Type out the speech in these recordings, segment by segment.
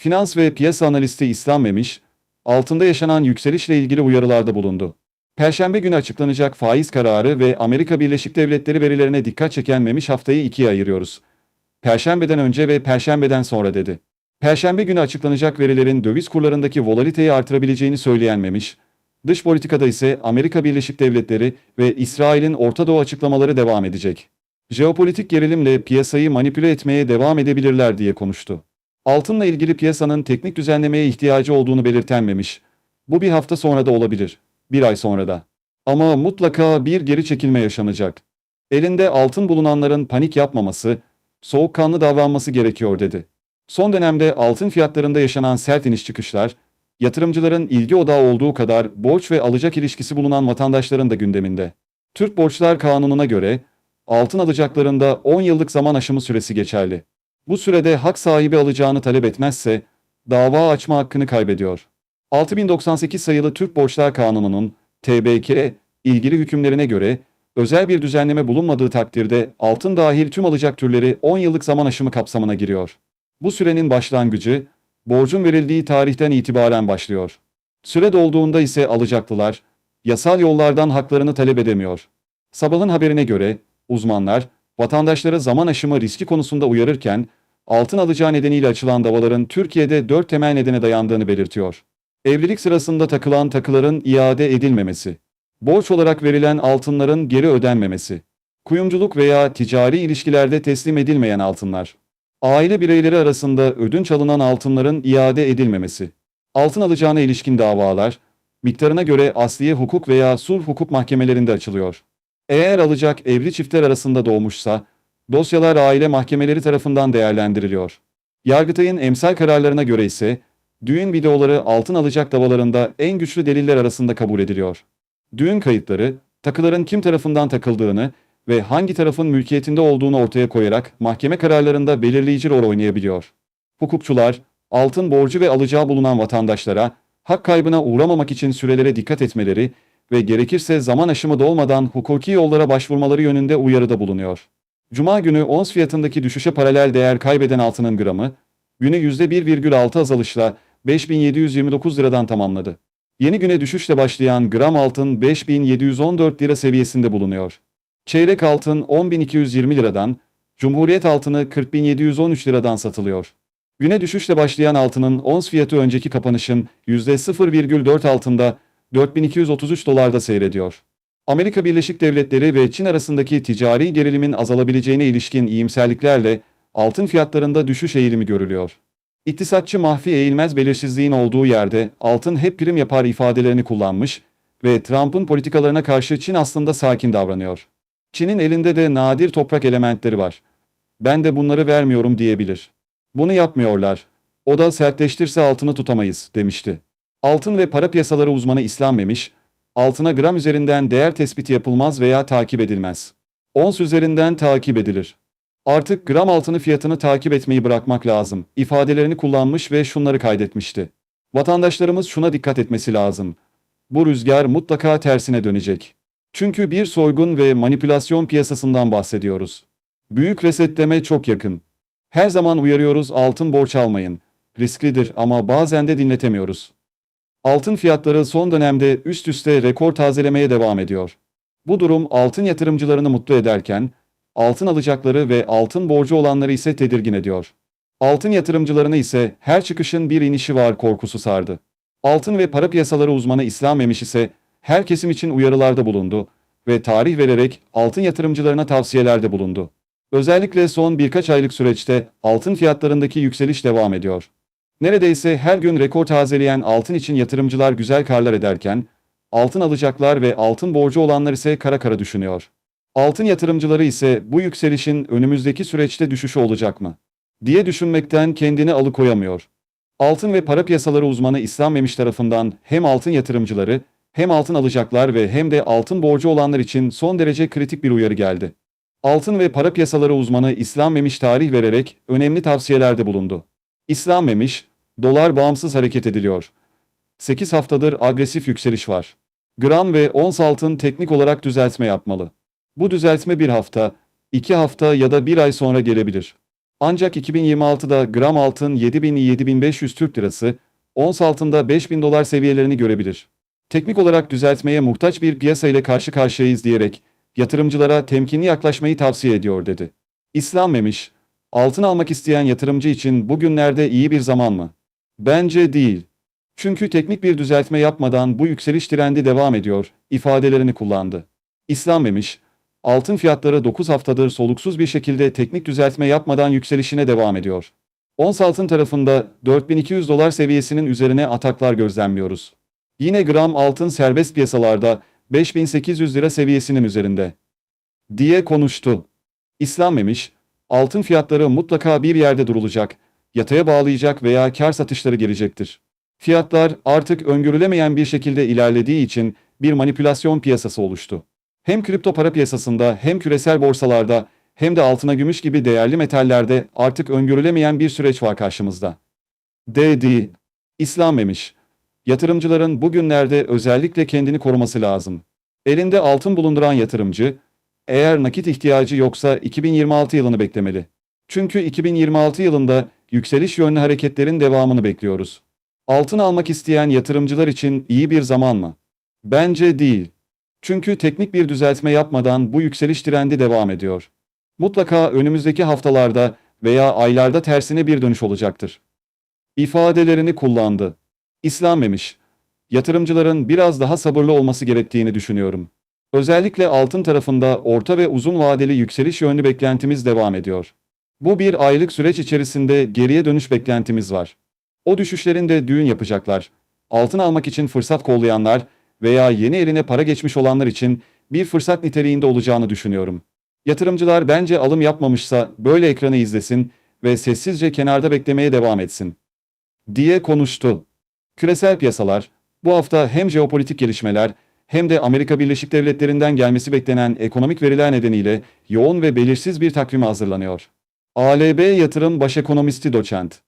Finans ve piyasa analisti İslam Memiş, altında yaşanan yükselişle ilgili uyarılarda bulundu. Perşembe günü açıklanacak faiz kararı ve Amerika Birleşik Devletleri verilerine dikkat çeken Memiş haftayı ikiye ayırıyoruz. Perşembeden önce ve Perşembeden sonra dedi. Perşembe günü açıklanacak verilerin döviz kurlarındaki volatiliteyi artırabileceğini söyleyen Memiş, dış politikada ise Amerika Birleşik Devletleri ve İsrail'in Orta Doğu açıklamaları devam edecek. Jeopolitik gerilimle piyasayı manipüle etmeye devam edebilirler diye konuştu. Altınla ilgili piyasanın teknik düzenlemeye ihtiyacı olduğunu belirten Memiş, bu bir hafta sonra da olabilir, bir ay sonra da. Ama mutlaka bir geri çekilme yaşanacak. Elinde altın bulunanların panik yapmaması, soğukkanlı davranması gerekiyor dedi. Son dönemde altın fiyatlarında yaşanan sert iniş çıkışlar, yatırımcıların ilgi odağı olduğu kadar borç ve alacak ilişkisi bulunan vatandaşların da gündeminde. Türk Borçlar Kanunu'na göre altın alacaklarında 10 yıllık zaman aşımı süresi geçerli. Bu sürede hak sahibi alacağını talep etmezse dava açma hakkını kaybediyor. 6098 sayılı Türk Borçlar Kanunu'nun TBK ilgili hükümlerine göre özel bir düzenleme bulunmadığı takdirde altın dahil tüm alacak türleri 10 yıllık zaman aşımı kapsamına giriyor. Bu sürenin başlangıcı borcun verildiği tarihten itibaren başlıyor. Süre dolduğunda ise alacaklılar yasal yollardan haklarını talep edemiyor. Sabahın haberine göre uzmanlar vatandaşları zaman aşımı riski konusunda uyarırken altın alacağı nedeniyle açılan davaların Türkiye'de dört temel nedene dayandığını belirtiyor. Evlilik sırasında takılan takıların iade edilmemesi, borç olarak verilen altınların geri ödenmemesi, kuyumculuk veya ticari ilişkilerde teslim edilmeyen altınlar, aile bireyleri arasında ödünç alınan altınların iade edilmemesi, altın alacağına ilişkin davalar, miktarına göre asliye hukuk veya sulh hukuk mahkemelerinde açılıyor. Eğer alacak evli çiftler arasında doğmuşsa, dosyalar aile mahkemeleri tarafından değerlendiriliyor. Yargıtay'ın emsal kararlarına göre ise, düğün videoları altın alacak davalarında en güçlü deliller arasında kabul ediliyor. Düğün kayıtları, takıların kim tarafından takıldığını ve hangi tarafın mülkiyetinde olduğunu ortaya koyarak mahkeme kararlarında belirleyici rol oynayabiliyor. Hukukçular, altın borcu ve alacağı bulunan vatandaşlara, hak kaybına uğramamak için sürelere dikkat etmeleri ve gerekirse zaman aşımı dolmadan hukuki yollara başvurmaları yönünde uyarıda bulunuyor. Cuma günü ons fiyatındaki düşüşe paralel değer kaybeden altının gramı, günü %1,6 azalışla 5729 liradan tamamladı. Yeni güne düşüşle başlayan gram altın 5714 lira seviyesinde bulunuyor. Çeyrek altın 10220 liradan, Cumhuriyet altını 40713 liradan satılıyor. Güne düşüşle başlayan altının ons fiyatı önceki kapanışın %0,4 altında 4233 dolarda seyrediyor. Amerika Birleşik Devletleri ve Çin arasındaki ticari gerilimin azalabileceğine ilişkin iyimserliklerle altın fiyatlarında düşüş eğilimi görülüyor. İktisatçı Mahfi Eğilmez belirsizliğin olduğu yerde altın hep prim yapar ifadelerini kullanmış ve Trump'ın politikalarına karşı Çin aslında sakin davranıyor. Çin'in elinde de nadir toprak elementleri var. Ben de bunları vermiyorum diyebilir. Bunu yapmıyorlar. O da sertleştirse altını tutamayız demişti. Altın ve para piyasaları uzmanı İslam Memiş, altına gram üzerinden değer tespiti yapılmaz veya takip edilmez. Ons üzerinden takip edilir. Artık gram altını fiyatını takip etmeyi bırakmak lazım. ifadelerini kullanmış ve şunları kaydetmişti. Vatandaşlarımız şuna dikkat etmesi lazım. Bu rüzgar mutlaka tersine dönecek. Çünkü bir soygun ve manipülasyon piyasasından bahsediyoruz. Büyük resetleme çok yakın. Her zaman uyarıyoruz altın borç almayın. Risklidir ama bazen de dinletemiyoruz. Altın fiyatları son dönemde üst üste rekor tazelemeye devam ediyor. Bu durum altın yatırımcılarını mutlu ederken, altın alacakları ve altın borcu olanları ise tedirgin ediyor. Altın yatırımcılarını ise her çıkışın bir inişi var korkusu sardı. Altın ve para piyasaları uzmanı İslam Memiş ise her kesim için uyarılarda bulundu ve tarih vererek altın yatırımcılarına tavsiyelerde bulundu. Özellikle son birkaç aylık süreçte altın fiyatlarındaki yükseliş devam ediyor. Neredeyse her gün rekor tazeleyen altın için yatırımcılar güzel karlar ederken, altın alacaklar ve altın borcu olanlar ise kara kara düşünüyor. Altın yatırımcıları ise bu yükselişin önümüzdeki süreçte düşüşü olacak mı? diye düşünmekten kendini alıkoyamıyor. Altın ve para piyasaları uzmanı İslam Memiş tarafından hem altın yatırımcıları, hem altın alacaklar ve hem de altın borcu olanlar için son derece kritik bir uyarı geldi. Altın ve para piyasaları uzmanı İslam Memiş tarih vererek önemli tavsiyelerde bulundu. İslam Memiş, dolar bağımsız hareket ediliyor. 8 haftadır agresif yükseliş var. Gram ve ons altın teknik olarak düzeltme yapmalı. Bu düzeltme bir hafta, iki hafta ya da bir ay sonra gelebilir. Ancak 2026'da gram altın 7000-7500 Türk lirası, ons altında 5000 dolar seviyelerini görebilir. Teknik olarak düzeltmeye muhtaç bir piyasa ile karşı karşıyayız diyerek yatırımcılara temkinli yaklaşmayı tavsiye ediyor dedi. İslam Memiş, altın almak isteyen yatırımcı için bugünlerde iyi bir zaman mı? Bence değil. Çünkü teknik bir düzeltme yapmadan bu yükseliş trendi devam ediyor, ifadelerini kullandı. İslam Memiş, altın fiyatları 9 haftadır soluksuz bir şekilde teknik düzeltme yapmadan yükselişine devam ediyor. Ons altın tarafında 4200 dolar seviyesinin üzerine ataklar gözlemliyoruz. Yine gram altın serbest piyasalarda 5800 lira seviyesinin üzerinde. Diye konuştu. İslam Memiş, altın fiyatları mutlaka bir yerde durulacak, yataya bağlayacak veya kar satışları gelecektir. Fiyatlar artık öngörülemeyen bir şekilde ilerlediği için bir manipülasyon piyasası oluştu. Hem kripto para piyasasında hem küresel borsalarda hem de altına gümüş gibi değerli metallerde artık öngörülemeyen bir süreç var karşımızda. Dedi. İslam Memiş. Yatırımcıların bugünlerde özellikle kendini koruması lazım. Elinde altın bulunduran yatırımcı, eğer nakit ihtiyacı yoksa 2026 yılını beklemeli. Çünkü 2026 yılında yükseliş yönlü hareketlerin devamını bekliyoruz. Altın almak isteyen yatırımcılar için iyi bir zaman mı? Bence değil. Çünkü teknik bir düzeltme yapmadan bu yükseliş trendi devam ediyor. Mutlaka önümüzdeki haftalarda veya aylarda tersine bir dönüş olacaktır. İfadelerini kullandı. İslam Memiş, yatırımcıların biraz daha sabırlı olması gerektiğini düşünüyorum. Özellikle altın tarafında orta ve uzun vadeli yükseliş yönlü beklentimiz devam ediyor. Bu bir aylık süreç içerisinde geriye dönüş beklentimiz var. O düşüşlerin de düğün yapacaklar. Altın almak için fırsat kollayanlar veya yeni eline para geçmiş olanlar için bir fırsat niteliğinde olacağını düşünüyorum. Yatırımcılar bence alım yapmamışsa böyle ekranı izlesin ve sessizce kenarda beklemeye devam etsin. Diye konuştu. Küresel piyasalar, bu hafta hem jeopolitik gelişmeler hem de Amerika Birleşik Devletleri'nden gelmesi beklenen ekonomik veriler nedeniyle yoğun ve belirsiz bir takvime hazırlanıyor. ALB Yatırım Baş Ekonomisti Doçent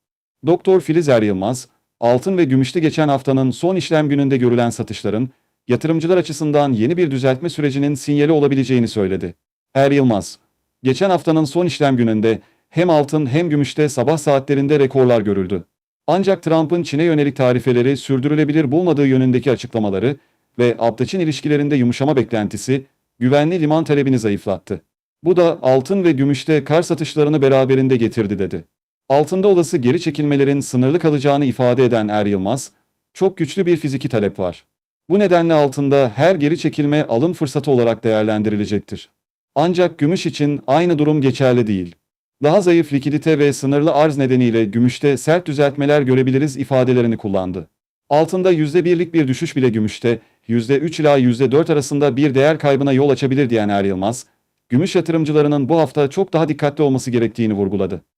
Doktor Filiz Er Yılmaz, altın ve gümüşte geçen haftanın son işlem gününde görülen satışların, yatırımcılar açısından yeni bir düzeltme sürecinin sinyali olabileceğini söyledi. Er Yılmaz, geçen haftanın son işlem gününde hem altın hem gümüşte sabah saatlerinde rekorlar görüldü. Ancak Trump'ın Çin'e yönelik tarifeleri sürdürülebilir bulmadığı yönündeki açıklamaları ve Abdaç'ın ilişkilerinde yumuşama beklentisi, güvenli liman talebini zayıflattı. Bu da altın ve gümüşte kar satışlarını beraberinde getirdi dedi. Altında olası geri çekilmelerin sınırlı kalacağını ifade eden Er Yılmaz, çok güçlü bir fiziki talep var. Bu nedenle altında her geri çekilme alım fırsatı olarak değerlendirilecektir. Ancak gümüş için aynı durum geçerli değil. Daha zayıf likidite ve sınırlı arz nedeniyle gümüşte sert düzeltmeler görebiliriz ifadelerini kullandı. Altında %1'lik bir düşüş bile gümüşte, %3 ila %4 arasında bir değer kaybına yol açabilir diyen Er Yılmaz, gümüş yatırımcılarının bu hafta çok daha dikkatli olması gerektiğini vurguladı.